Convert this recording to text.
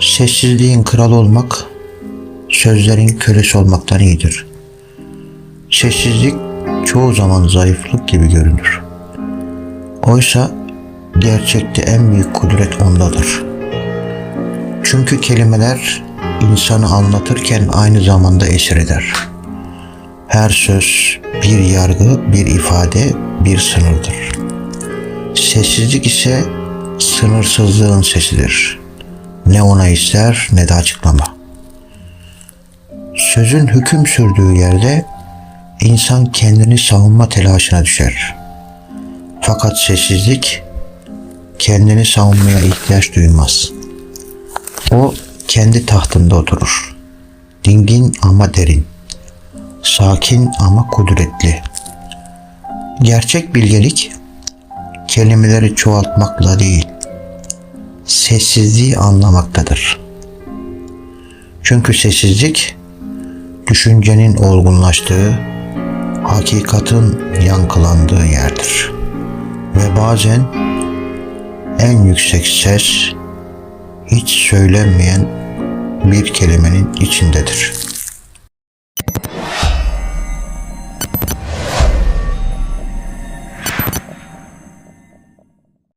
Sessizliğin kralı olmak, sözlerin kölesi olmaktan iyidir. Sessizlik çoğu zaman zayıflık gibi görünür. Oysa gerçekte en büyük kudret ondadır. Çünkü kelimeler insanı anlatırken aynı zamanda esir eder. Her söz bir yargı, bir ifade, bir sınırdır. Sessizlik ise sınırsızlığın sesidir. Ne ona ister ne de açıklama. Sözün hüküm sürdüğü yerde insan kendini savunma telaşına düşer. Fakat sessizlik kendini savunmaya ihtiyaç duymaz. O kendi tahtında oturur. Dingin ama derin. Sakin ama kudretli. Gerçek bilgelik kelimeleri çoğaltmakla değil, sessizliği anlamaktadır. Çünkü sessizlik düşüncenin olgunlaştığı, hakikatin yankılandığı yerdir. Ve bazen en yüksek ses hiç söylenmeyen bir kelimenin içindedir.